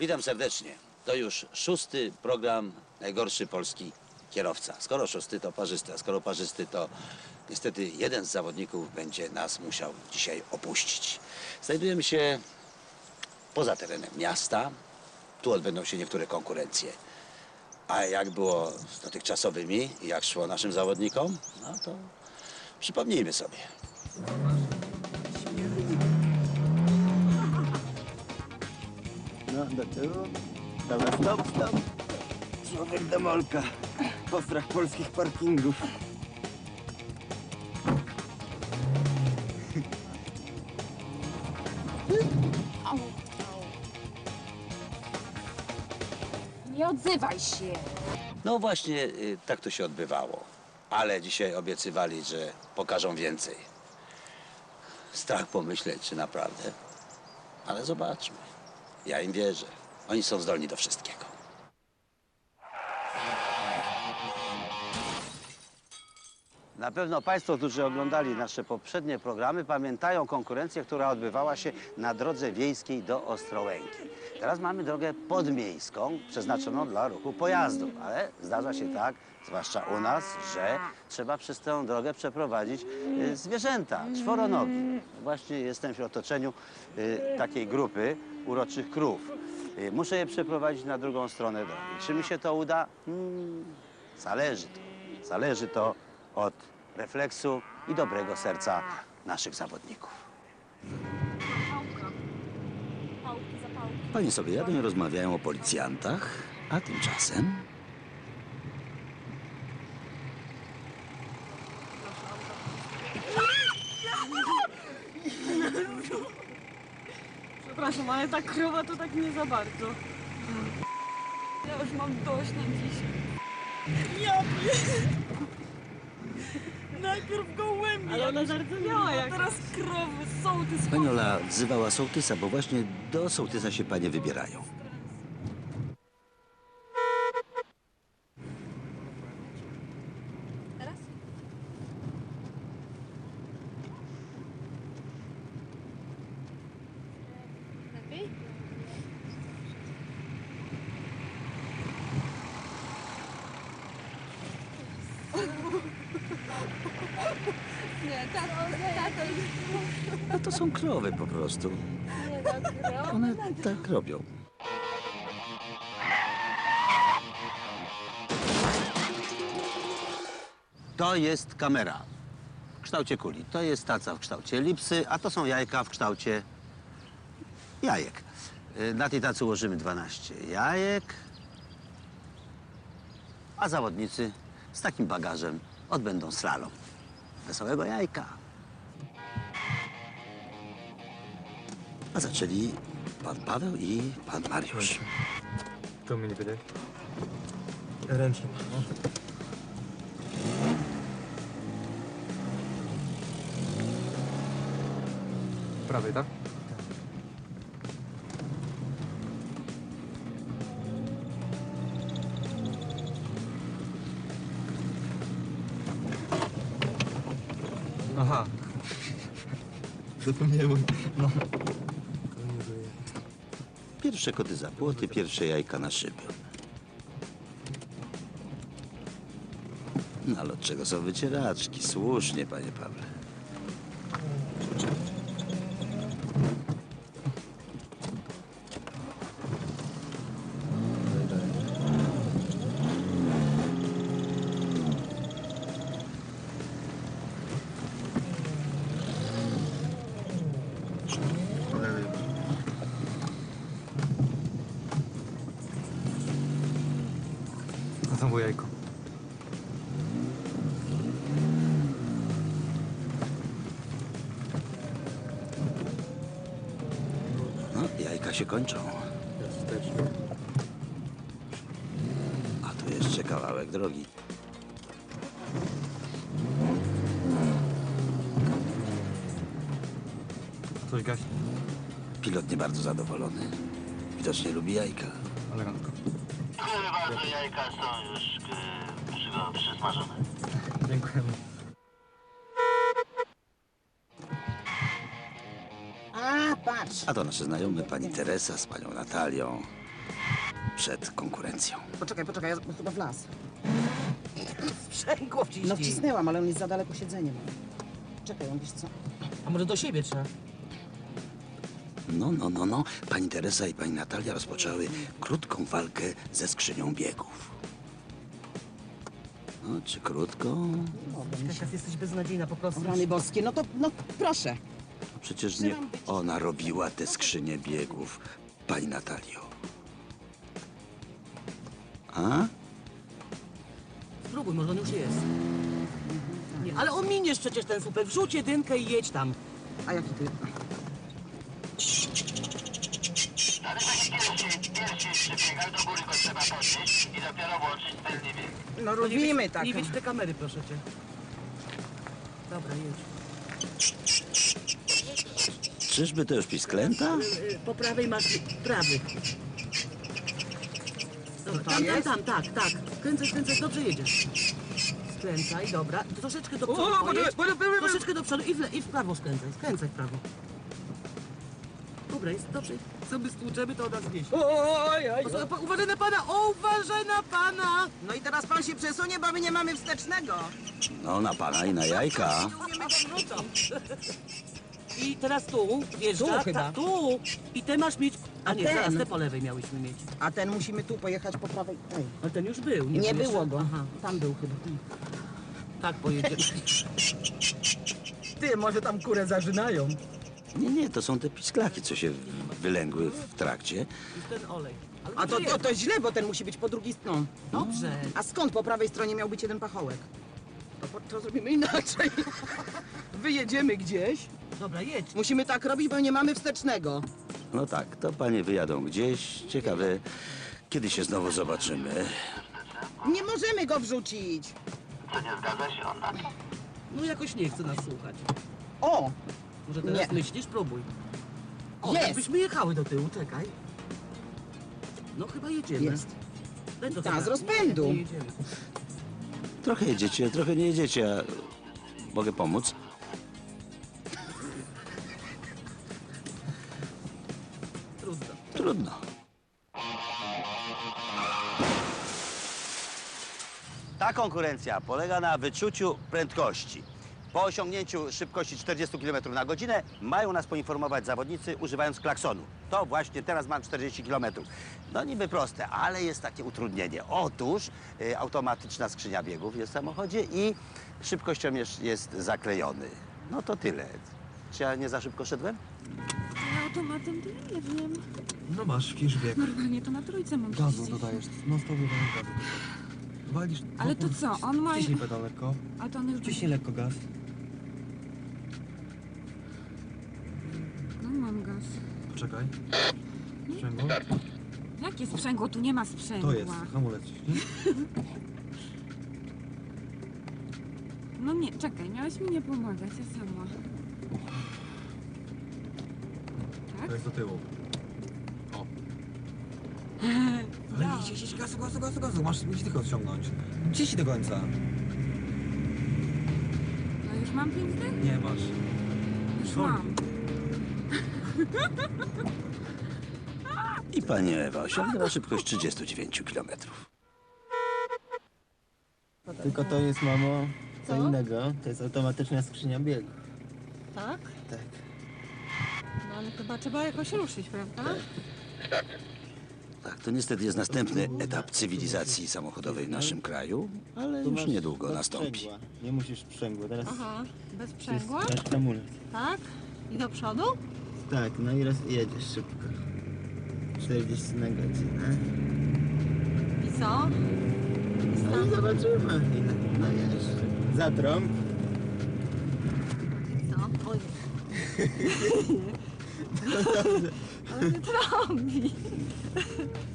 Witam serdecznie. To już szósty program Najgorszy Polski Kierowca. Skoro szósty, to parzysty, a skoro parzysty, to niestety jeden z zawodników będzie nas musiał dzisiaj opuścić. Znajdujemy się poza terenem miasta. Tu odbędą się niektóre konkurencje. A jak było z dotychczasowymi i jak szło naszym zawodnikom, no to przypomnijmy sobie. Do tyłu. Dobra, stop, stop. Człowiek demolka. Postrach polskich parkingów. Nie odzywaj się. No właśnie, y, tak to się odbywało. Ale dzisiaj obiecywali, że pokażą więcej. Strach pomyśleć, czy naprawdę. Ale zobaczmy. Ja im wierzę. Oni są zdolni do wszystkiego. Na pewno Państwo, którzy oglądali nasze poprzednie programy, pamiętają konkurencję, która odbywała się na drodze wiejskiej do Ostrołęki. Teraz mamy drogę podmiejską, przeznaczoną dla ruchu pojazdów, ale zdarza się tak, zwłaszcza u nas, że trzeba przez tę drogę przeprowadzić y, zwierzęta, czworonogi. Właśnie jestem w otoczeniu y, takiej grupy uroczych krów. Y, Muszę je przeprowadzić na drugą stronę drogi. Czy mi się to uda? Hmm, zależy to. Zależy to od refleksu i dobrego serca naszych zawodników. Panie sobie jadą i rozmawiają o policjantach, a tymczasem... Przepraszam, ale ta krowa to tak nie za bardzo. Ja już mam dość na dziś. Ja pier... Najpierw gołębie. Ale ona zardzewiała jak... Teraz krowy, sołtys. Pani Ola wzywała sołtysa, bo właśnie do sołtysa się panie wybierają. Lepiej? Nie, tato, tato, A to są krowy po prostu. One tak robią. To jest kamera w kształcie kuli. To jest taca w kształcie elipsy, a to są jajka w kształcie jajek. Y, Na tej tacy ułożymy 12 jajek, a zawodnicy z takim bagażem odbędą slalom. Wesołego jajka. A zaczęli pan Paweł i pan Mariusz. To mnie nie wydaje. Ręcznie. No. Prawej, tak? Aha. Zapomniałem. No. Pierwsze koty za płoty, pierwsze jajka na szybie. No ale od czego są wycieraczki? Słusznie, panie Pawle. Znowu jajko. No, jajka się kończą. A tu jeszcze kawałek drogi. Coś gaśnie. Pilot nie bardzo zadowolony. Widocznie lubi jajka. Elegancko. Chyba, że jajka są już y, przysmażone. Dziękujemy. A to nasze znajome pani Teresa z panią Natalią. przed konkurencją. Poczekaj, poczekaj, ja chyba w las. Sprzęgło wciśnij. No wcisnęłam, ale on jest za daleko siedzeniem. Czekaj, on wiesz co? A może do siebie trzeba? No, no, no, no. Pani Teresa i pani Natalia rozpoczęły krótką walkę ze skrzynią biegów. No, czy krótko? Kasia, jesteś beznadziejna po prostu. Rany boskie, no to, no proszę. Przecież nie ona robiła te skrzynie biegów, pani Natalio. A? Spróbuj, może on już jest. Nie, ale ominiesz przecież ten słupek. Wrzuć jedynkę i jedź tam. A jaki ty? Ale taki pierwszy, pierwszy przybiegaj, do góry go trzeba podnieść i dopiero włączyć tylny bieg. No robimy tak. Nie wiedź w te kamery, proszę cię. Dobra, jedź. Czyżby to już pisklęta? Po prawej masz prawy. Dobra, tam, tam, tam, tak, tak. Kręcaj, kręcaj, dobrze jedziesz. Skręcaj, dobra. Troszeczkę do przodu O, pojedź. Troszeczkę do przodu i w, le, i w prawo skręcaj. Skręcaj w prawo. Dobra, jest dobrze. Co my stłuczemy, to od nas wieś. Oj, Uważaj na pana! O, uważaj na pana! No i teraz pan się przesunie, bo my nie mamy wstecznego. No, na pana i na jajka. I teraz tu, wjeżdża. Tu chyba. Ta, tu. I te masz mieć... A A nie, ten? zaraz te po lewej miałyśmy mieć. A ten musimy tu pojechać po prawej. Ej, Ale ten już był. nie był było jeszcze? go. Aha, Tam był chyba. tak pojedziemy. Ty, może tam kurę zażynają. Nie, nie, to są te pisklaki, co się wylęgły w trakcie. A to, to, to źle, bo ten musi być po drugiej stronie. Dobrze. A skąd po prawej stronie miał być jeden pachołek? To, po- to zrobimy inaczej. Wyjedziemy gdzieś. Dobra, jedź. Musimy tak robić, bo nie mamy wstecznego. No tak, to panie wyjadą gdzieś. Ciekawe, kiedy się znowu zobaczymy. Nie możemy go wrzucić. Co nie zgadza się on na to? No jakoś nie chce nas słuchać. O, Może teraz Nie. myślisz? Próbuj. O, Jest. jakbyśmy jechały do tyłu, czekaj. No chyba jedziemy. jest. Daj to Ta, z rozpędu. Nie, nie jedziemy. Trochę jedziecie, trochę nie jedziecie. A mogę pomóc? Trudno. Trudno. Ta konkurencja polega na wyczuciu prędkości. Po osiągnięciu szybkości 40 km na godzinę mają nas poinformować zawodnicy używając klaksonu. To właśnie teraz mam 40 km. No niby proste, ale jest takie utrudnienie. Otóż y, automatyczna skrzynia biegów jest w samochodzie i szybkościomierz jest zaklejony. No to tyle. Czy ja nie za szybko szedłem? Ja automatem to ja nie wiem. No masz, wcisz bieg. Normalnie to na trójce mam Gazu dodajesz, no stop dodajesz gazu. Walisz... Ale to co, on ma... Wciśnij pedał lekko. A to on już... Wciśnij lekko gaz. No mam gaz. Poczekaj. Sprzęgło. Jakie sprzęgło? Tu nie ma sprzęgła. To jest, hamulec wciśnij. No nie, czekaj, miałeś mi nie pomagać, ja sama. Tak? To jest do tyłu. O. Ale idź, idź, idź, gazu, gazu, gazu, gazu. Masz musisz tylko odciągnąć. Wciśnij do końca. No już mam pięć dych? Nie masz. Już Wolniej. mam. I pani Ewa osiągnęła szybkość 39 km. Tylko to jest, mamo, co Co? innego. To jest automatyczna skrzynia biegu. Tak? Tak. No ale chyba trzeba jakoś ruszyć, prawda? Tak, to niestety jest następny etap cywilizacji samochodowej w naszym kraju, ale Tu już masz niedługo bez nastąpi. sprzęgła. Nie musisz sprzęgła, teraz Aha, bez sprzęgła? masz hamulec. Tak? I do przodu? Tak, no i raz jedziesz szybko. 40 na godzinę. I co? No i zobaczymy. ile. No jeszcze. Zatrąb. Co? Oj. Ale nie trąbi.